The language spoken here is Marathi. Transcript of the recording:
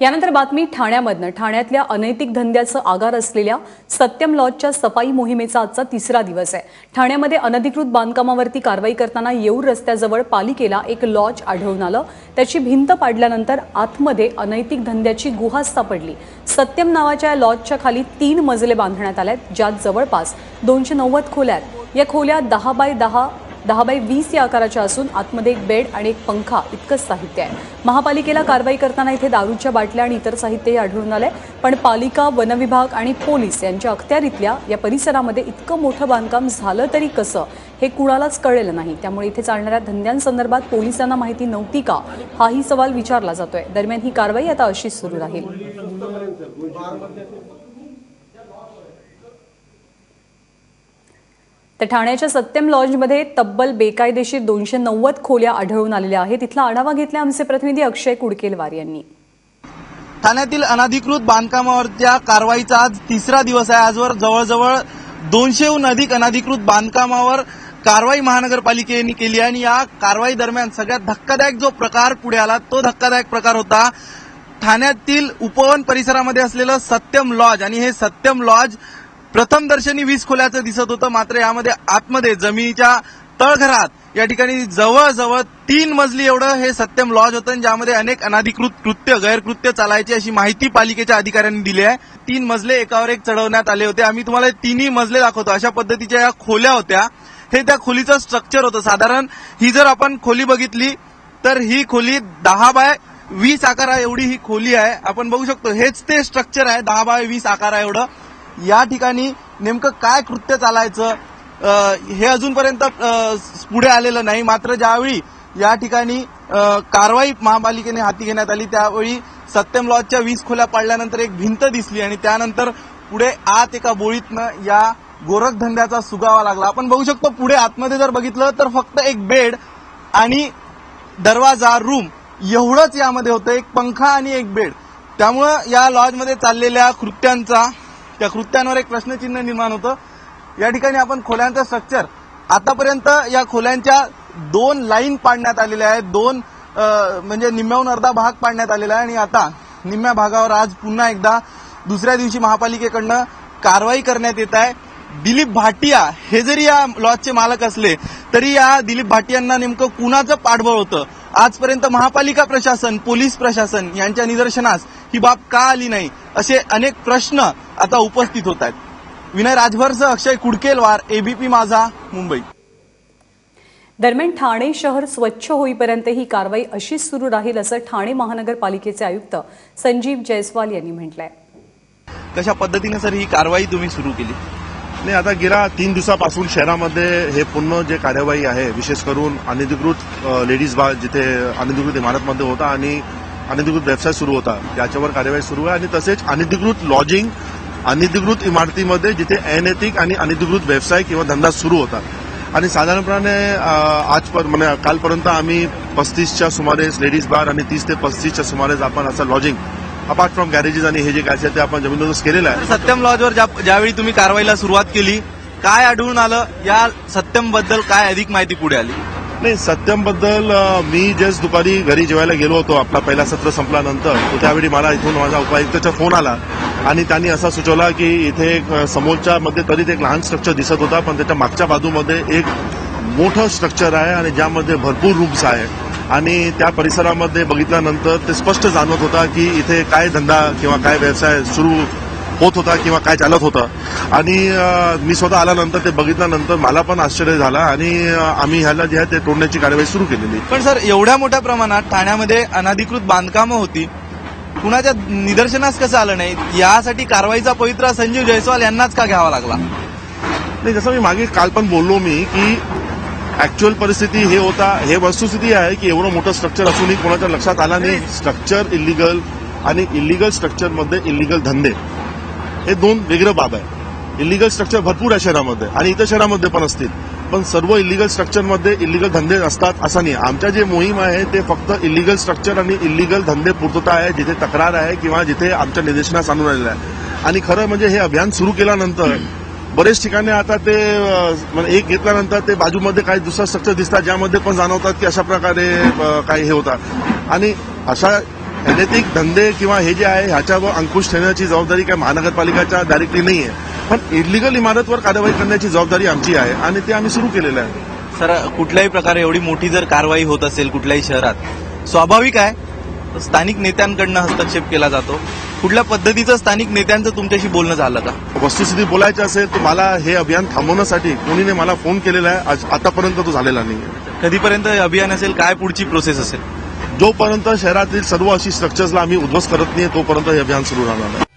यानंतर बातमी ठाण्यामधनं. ठाण्यातल्या अनैतिक धंद्याचं आगार असलेल्या सत्यम लॉजच्या सफाई मोहिमेचा आजचा तिसरा दिवस आहे. ठाण्यामध्ये अनधिकृत बांधकामावरती कारवाई करताना येऊर रस्त्याजवळ पालिकेला एक लॉज आढळून आलं. त्याची भिंत पाडल्यानंतर आतमध्ये अनैतिक धंद्याची गुहा सापडली सत्यम नावाच्या या लॉजच्या खाली तीन मजले बांधण्यात आल्यात ज्यात जवळपास दोनशे नव्वद खोल्या आहेत. या खोल्या दहा बाय दहा दहा बाय वीस या आकाराच्या असून आतमध्ये एक बेड आणि एक पंखा इतकंच साहित्य आहे. महापालिकेला कारवाई करताना इथे दारूच्या बाटल्या आणि इतर साहित्यही आढळून आलंय. पण पालिका वनविभाग आणि पोलीस यांच्या अखत्यारीतल्या या परिसरामध्ये इतकं मोठं बांधकाम झालं तरी कसं हे कुणालाच कळलेलं नाही. त्यामुळे इथे चालणाऱ्या धंद्यांसंदर्भात पोलिसांना माहिती नव्हती का हाही सवाल विचारला जातोय. दरम्यान ही कारवाई आता अशीच सुरू राहील. तर ठाण्याच्या सत्यम लॉजमध्ये तब्बल बेकायदेशीर दोनशे नव्वद खोल्या आढळून आलेल्या आहेत. तिथला आढावा घेतला आमचे प्रतिनिधी अक्षय कुडकेलवार यांनी. ठाण्यातील अनधिकृत बांधकामावरच्या कारवाईचा आज तिसरा दिवस आहे. आजवर जवळजवळ दोनशेहून अधिक अनधिकृत बांधकामावर कारवाई महानगरपालिकेने केली आणि या कारवाई दरम्यान सगळ्यात धक्कादायक जो प्रकार पुढे आला तो धक्कादायक प्रकार होता ठाण्यातील उपवन परिसरामध्ये असलेलं सत्यम लॉज. आणि हे सत्यम लॉज प्रथम दर्शनी वीज खोल्याचं दिसत होतं. मात्र यामध्ये आतमध्ये जमिनीच्या तळघरात या ठिकाणी जवळजवळ तीन मजली एवढं हे सत्यम लॉज होतं. ज्यामध्ये अनेक अनाधिकृत कृत्य गैरकृत्य चालायची अशी माहिती पालिकेच्या अधिकाऱ्यांनी दिली आहे. तीन मजले एकावर एक चढवण्यात आले होते. आम्ही तुम्हाला तिन्ही मजले दाखवतो. अशा पद्धतीच्या या खोल्या होत्या. हे त्या खोलीचं स्ट्रक्चर होतं. साधारण ही जर आपण खोली बघितली तर ही खोली दहा बाय वीस आकारा एवढी ही खोली आहे. आपण बघू शकतो हेच ते स्ट्रक्चर आहे. दहा बाय वीस आकारा एवढं. या ठिकाणी नेमकं काय कृत्य चालायचं? हे अजूनपर्यंत पुढे आलेलं नाही. मात्र ज्यावेळी या ठिकाणी कारवाई महापालिकेने हाती घेण्यात आली त्यावेळी सत्यम लॉजच्या वीज खोल्या पाडल्यानंतर एक भिंत दिसली आणि त्यानंतर पुढे आत एका बोळीतनं या गोरखधंद्याचा सुगावा लागला. आपण बघू शकतो पुढे आतमध्ये जर बघितलं तर फक्त एक बेड आणि दरवाजा रूम एवढंच यामध्ये होतं. एक पंखा आणि एक बेड. त्यामुळं या लॉजमध्ये चाललेल्या कृत्यांचा त्या कृत्यांवर एक प्रश्नचिन्ह निर्माण होतं. या ठिकाणी आपण खोल्यांचं स्ट्रक्चर आतापर्यंत या खोल्यांच्या दोन लाईन पाडण्यात आलेल्या आहेत. दोन म्हणजे निम्म्याहून अर्धा भाग पाडण्यात आलेला आहे. आणि आता निम्म्या भागावर आज पुन्हा एकदा दुसऱ्या दिवशी महापालिकेकडनं कारवाई करण्यात येत आहे. दिलीप भाटिया हे जरी या लॉजचे मालक असले तरी या दिलीप भाटियांना नेमकं कुणाचं पाठबळ होतं? आजपर्यंत महापालिका प्रशासन पोलीस प्रशासन यांच्या निदर्शनास ही बाब का आली नाही? असे अनेक प्रश्न आता उपस्थित होत आहेत. विनय राजभरसह अक्षय कुडकेलवार एबीपी माझा मुंबई. दरम्यान ठाणे शहर स्वच्छ होईपर्यंत ही कारवाई अशीच सुरू राहील असं ठाणे महानगरपालिकेचे आयुक्त संजीव जयस्वाल यांनी म्हटलंय. कशा पद्धतीने सर ही कारवाई तुम्ही सुरू केली? नाही आता गेल्या तीन दिवसापासून शहरामध्ये हे पूर्ण जे कार्यवाही आहे विशेष करून अनधिकृत लेडीज बार जिथे अनधिकृत इमारतमध्ये होता आणि अनधिकृत व्यवसाय सुरू होता. त्याच्यावर कार्यवाही सुरू आहे आणि तसेच अनधिकृत लॉजिंग अनधिकृत इमारतीमध्ये जिथे अनैतिक आणि अनधिकृत व्यवसाय किंवा धंदा सुरू होता. आणि साधारणपणे अ, आज म्हणजे कालपर्यंत आम्ही पस्तीसच्या सुमारेस लेडीज बार आणि तीस ते पस्तीसच्या सुमारेस आपण असं लॉजिंग अपार्ट फ्रॉम गॅरेजेस आणि हे जे काय ते आपण जमीन केलेलं आहे. सत्यम लॉजवर ज्या- ज्यावेळी तुम्ही कारवाईला सुरुवात केली काय आढळून आलं? या सत्यमबद्दल काय अधिक माहिती पुढे आली? नाही सत्यमबद्दल मी जस्ट दुपारी घरी जेवायला गेलो होतो. आपला पहिला सत्र संपल्यानंतर. त्यावेळी मला इथून माझा उपायुक्ताचा फोन आला. आणि त्यांनी असा सुचवला की इथे एक समोरच्या मध्ये तरी एक लहान स्ट्रक्चर दिसत होता पण त्याच्या मागच्या बाजूमध्ये एक मोठं स्ट्रक्चर आहे आणि ज्यामध्ये भरपूर रूम्स आहे. आणि त्या परिसरामध्ये बघितल्यानंतर ते स्पष्ट जाणवत होता की इथे काय धंदा किंवा काय व्यवसाय सुरू होत होता किंवा काय चालत होतं. आणि मी स्वतः आल्यानंतर ते बघितल्यानंतर मला पण आश्चर्य झाला आणि आम्ही ह्याला जे आहे ते तोडण्याची कार्यवाही सुरू केलेली. पण सर एवढ्या मोठ्या प्रमाणात ठाण्यामध्ये अनधिकृत बांधकामं होती. कुणाच्या निदर्शनास कसं आलं नाही? यासाठी कारवाईचा पवित्रा संजीव जयस्वाल यांनाच का घ्यावा लागला? नाही जसं मी मागे काल पण बोललो मी की ऍक्च्युअल परिस्थिती हे होता हे वस्तुस्थिती आहे की एवढं मोठं स्ट्रक्चर असूनही कोणाच्या लक्षात आला नाही. स्ट्रक्चर इलिगल आणि इलिगल स्ट्रक्चरमध्ये इलिगल धंदे. हे दोन वेगळं बाब आहे. इलिगल स्ट्रक्चर भरपूर आहे शहरामध्ये आणि इतर शहरामध्ये पण असतील. पण सर्व इलिगल स्ट्रक्चरमध्ये इलिगल धंदे असतात असं नाही. आमच्या जे मोहीम आहे ते फक्त इलिगल स्ट्रक्चर आणि इलिगल धंदे पूर्तता आहे जिथे तक्रार आहे किंवा जिथे आमच्या निदर्शनास आणून आलेलं आहे. आणि खरं म्हणजे हे अभियान सुरू केल्यानंतर बरेच ठिकाणी आता ते एक घेतल्यानंतर ते बाजूमध्ये काही दुसरं स्ट्रक्चर दिसतात ज्यामध्ये पण जाणवतात की अशा प्रकारे काही हे होतात. आणि अशा अनैतिक धंदे किंवा हे जे आहे ह्याच्यावर अंकुश ठेवण्याची जबाबदारी काय महानगरपालिकाच्या डायरेक्टली नाही आहे पण इलिगल इमारतवर कारवाई करण्याची जबाबदारी आमची आहे आणि ते आम्ही सुरू केलेलं आहे. सर कुठल्याही प्रकारे एवढी मोठी जर कारवाई होत असेल कुठल्याही शहरात स्वाभाविक आहे स्थानिक नेत्यांकडनं हस्तक्षेप केला जातो. कुठल्या पद्धतीचं स्थानिक नेत्यांचं तुमच्याशी बोलणं झालं का? वस्तुस्थिती बोलायची असेल तर मला हे अभियान थांबवण्यासाठी कोणीने मला फोन केलेला आहे. आज- आतापर्यंत तो झालेला नाही कधीपर्यंत हे अभियान असेल काय पुढची प्रोसेस असेल? जोपर्यंत शहरातील सर्व अशी स्ट्रक्चर्सला आम्ही उद्ध्वस्त करत नाही तोपर्यंत हे अभियान सुरू राहणार आहे